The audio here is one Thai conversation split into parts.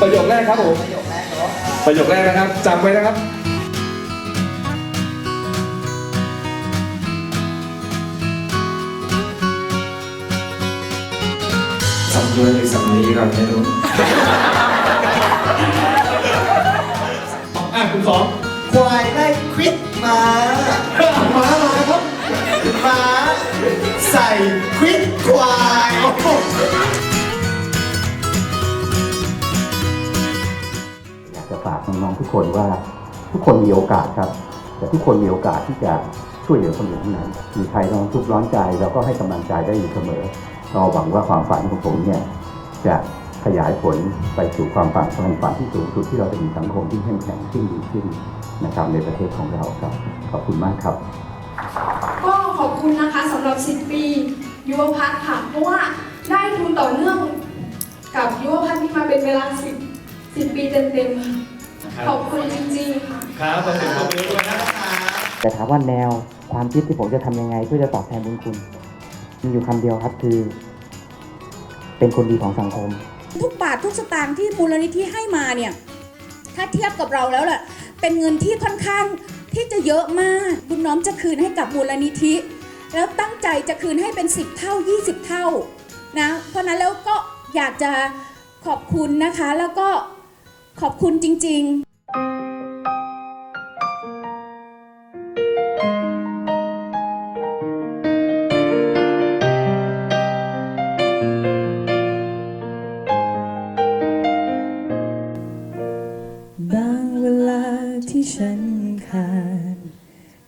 ประโยคแรกครับผม ประโยคแรกเนาะประโยคแรกนะครับจำไว้นะครับ สำนวนหรือสำลีก่อนไม่รู้อะคุณสองควายไล่ควิดม้ามามาครับม้าใส่ควิดควายอยา คนว่าทุกคนมีโอกาสครับ แต่ทุกคนมีโอกาสที่จะช่วยเหลือคนอื่นทั้งนั้นมีใครร้องทุกข์ร้อนใจเราก็ให้กำลังใจได้อยู่เสมอก็หวังว่าความฝันของผมเนี่ยจะขยายผลไปสู่ความฝันความฝันที่สูงสุดที่เราจะมีสังคมที่เข้มแข็งขึ้นดีขึ้นนะครับในประเทศของเราครับขอบคุณมากครับ ก็ขอบคุณนะคะสำหรับ 10 ปียุวพัฒน์ค่ะเพราะว่าได้ทุนต่อเนื่องกับยุวพัฒน์ที่มาเป็นเวลา 10 10 ปีเต็มๆค่ะ ขอบคุณจริงๆค่ะ ครับขอเสียงปรบมือด้วยนะแต่ถามว่าแนวความคิดที่ผมจะทำยังไง เพื่อจะตอบแทนบุญคุณ มีอยู่คำเดียวครับคือ เป็นคนดีของสังคม ทุกบาททุกสตางค์ที่มูลนิธิให้มาเนี่ย ถ้าเทียบกับเราแล้วแหละเป็นเงินที่ค่อนข้างที่จะเยอะมากคุณน้อมจะคืนให้กับมูลนิธิ แล้วตั้งใจจะคืนให้เป็น 10 เท่า 20 เท่านะ เพราะฉะนั้นแล้วก็อยากจะขอบคุณนะคะ แล้วก็ขอบคุณจริง ๆ ฉันขาด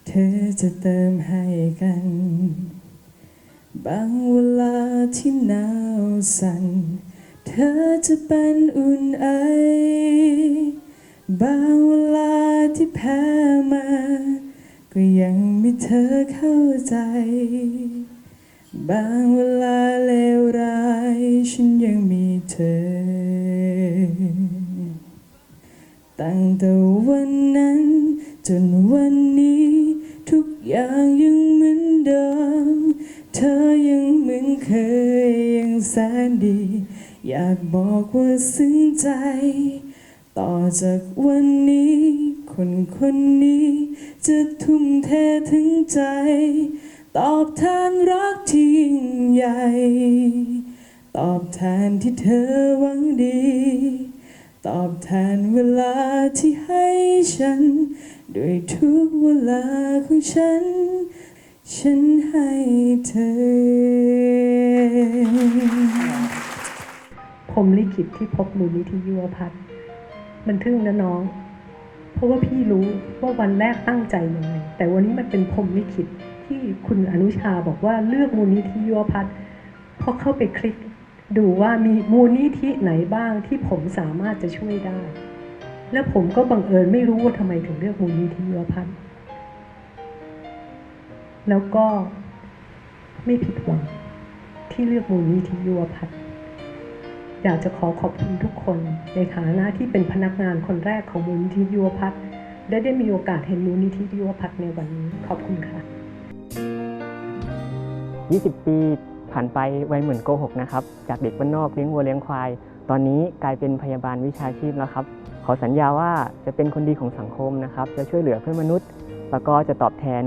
เธอจะเติมให้กัน บางเวลาที่หนาวสั่น เธอจะเป็นอุ่นไอบางเวลาที่แพ้มา ก็ยังมีเธอเข้าใจ บางเวลาเลวร้าย ฉันยังมีเธอ ตั้งแต่วันนั้น จนวันนี้ ทุกอย่างยังเหมือนเดิม เธอยังเหมือนเคยยังแสนดี อยากบอกว่าซึ้งใจ ต่อจากวันนี้ คนคนนี้ จะทุ่มเทถึงใจ ตอบแทนรักที่ยิ่งใหญ่ ตอบแทนที่เธอหวังดี ตอบแทนเวลาที่ให้ฉัน ด้วยทุกเวลาของฉัน ฉันให้เธอ ผมลิขิตที่พบมูลนิธิยุวพัฒน์มันทึ่งนะน้อง เพราะว่าพี่รู้ว่าวันแรกตั้งใจยังไงแต่วันนี้มันเป็นพรมลิขิตที่คุณอนุชาบอกว่าเลือกมูลนิธิยุวพัฒน์พอเข้าไปคลิก ดูว่ามีมูลนิธิไหนบ้างที่ผมสามารถจะช่วยได้ แล้วผมก็บังเอิญไม่รู้ว่าทำไมถึงเลือกมูลนิธิยุวพัฒน์แล้วก็ไม่ผิดหวังที่เลือกมูลนิธิยุวพัฒน์อยากจะขอขอบคุณทุกคนในฐานะที่เป็นพนักงานคนแรกของมูลนิธิยุวพัฒน์ได้ได้มีโอกาสเห็นมูลนิธิยุวพัฒน์ในวันนี้ขอบคุณค่ะ 20 ปี ผ่านไปไวเหมือนโกหกนะครับ จากเด็กบ้านนอกเลี้ยงวัวเลี้ยงควาย ตอนนี้กลายเป็นพยาบาลวิชาชีพแล้วครับ ขอสัญญาว่าจะเป็นคนดีของสังคมนะครับ จะช่วยเหลือเพื่อนมนุษย์ แล้วก็จะตอบแทน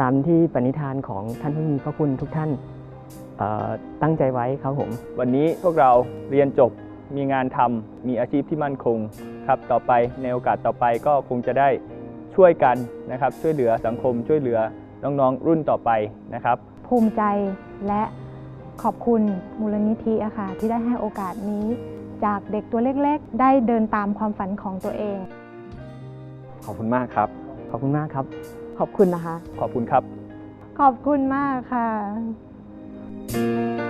ตามที่ปณิธานของท่านผู้มีพระคุณทุกท่านเอ่อตั้งใจไว้ครับผม วันนี้พวกเราเรียนจบมีงานทำมีอาชีพที่มั่นคงครับต่อไปในโอกาสต่อไปก็คงจะได้ช่วยกันนะครับช่วยเหลือสังคมช่วยเหลือน้องๆรุ่นต่อไปนะครับ ภูมิใจและ ขอบคุณมูลนิธิอะค่ะที่ได้ให้โอกาสนี้ จากเด็กตัวเล็กๆ ได้เดินตามความฝันของตัวเอง ขอบคุณมากครับ ขอบคุณมากครับ ขอบคุณนะคะ ขอบคุณครับ ขอบคุณมากค่ะข